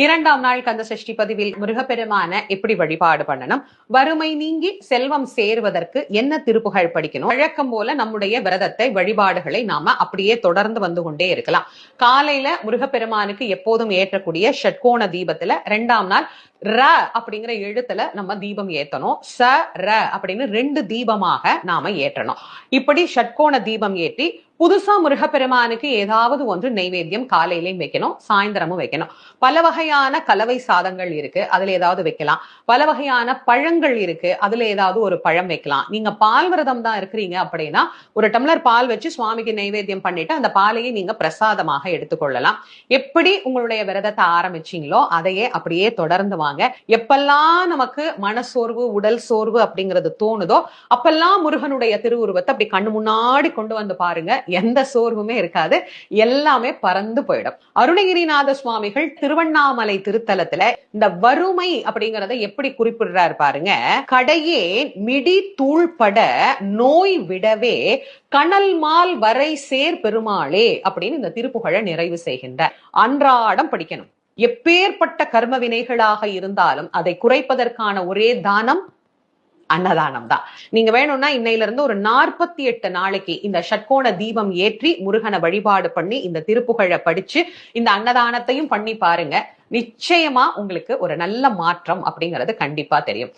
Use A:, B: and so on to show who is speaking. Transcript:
A: இரண்டாம் நாள் கந்த சஷ்டி பதிவில் முருகப்பெருமான எப்படி வழிபாடு பண்ணணும்? வறுமை நீங்கி செல்வம் சேருவதற்கு என்ன திருப்புகழ் படிக்கணும்? வழக்கம் போல நம்முடைய விரதத்தை வழிபாடுகளை நாம அப்படியே தொடர்ந்து வந்து கொண்டே இருக்கலாம். காலையில முருகப்பெருமானுக்கு எப்போதும் ஏற்றக்கூடிய ஷட்கோண தீபத்துல இரண்டாம் நாள் ர அப்படிங்கிற எழுத்துல நம்ம தீபம் ஏத்தணும். ச ர அப்படின்னு ரெண்டு தீபமாக நாம ஏற்றணும். இப்படி ஷட்கோண தீபம் ஏற்றி புதுசா முருகப்பெருமானுக்கு ஏதாவது ஒன்று நெய்வேத்தியம் காலையிலையும் வைக்கணும் சாயந்தரமும் வைக்கணும். பல வகையான கலவை சாதங்கள் இருக்கு அதுல ஏதாவது வைக்கலாம். பல வகையான பழங்கள் இருக்கு அதுல ஏதாவது ஒரு பழம் வைக்கலாம். நீங்க பால் விரதம் தான் இருக்கிறீங்க அப்படின்னா ஒரு டம்ளர் பால் வச்சு சுவாமிக்கு நெய்வேத்தியம் பண்ணிட்டு அந்த பாலையை நீங்க பிரசாதமாக எடுத்துக்கொள்ளலாம். எப்படி உங்களுடைய விரதத்தை ஆரம்பிச்சீங்களோ அதையே அப்படியே தொடர்ந்து சொல்லுவாங்க எப்பெல்லாம் நமக்கு மனசோர்வு உடல் சோர்வு அப்படிங்கிறது தோணுதோ அப்பெல்லாம் முருகனுடைய திருவுருவத்தை அப்படி கண்ணு முன்னாடி கொண்டு வந்து பாருங்க. எந்த சோர்வுமே இருக்காது. எல்லாமே பறந்து போயிடும். அருணகிரிநாத சுவாமிகள் திருவண்ணாமலை திருத்தலத்துல இந்த வறுமை அப்படிங்கறத எப்படி குறிப்பிடுறாரு பாருங்க. கடையே மிடி தூள்பட நோய் விடவே கணல் மால் வரை சேர் பெருமாளே அப்படின்னு இந்த திருப்புகழை நிறைவு செய்கின்றார். அன்றாடம் படிக்கணும். எப்பேற்பட்ட கர்ம வினைகளாக இருந்தாலும் அதை குறைப்பதற்கான ஒரே தானம் அன்னதானம் தான். நீங்க வேணும்னா இன்னையில இருந்து ஒரு நாற்பத்தி எட்டு நாளைக்கு இந்த ஷட்கோண தீபம் ஏற்றி முருகனை வழிபாடு பண்ணி இந்த திருப்புகழை படிச்சு இந்த அன்னதானத்தையும் பண்ணி பாருங்க. நிச்சயமா உங்களுக்கு ஒரு நல்ல மாற்றம் அப்படிங்கிறது கண்டிப்பா தெரியும்.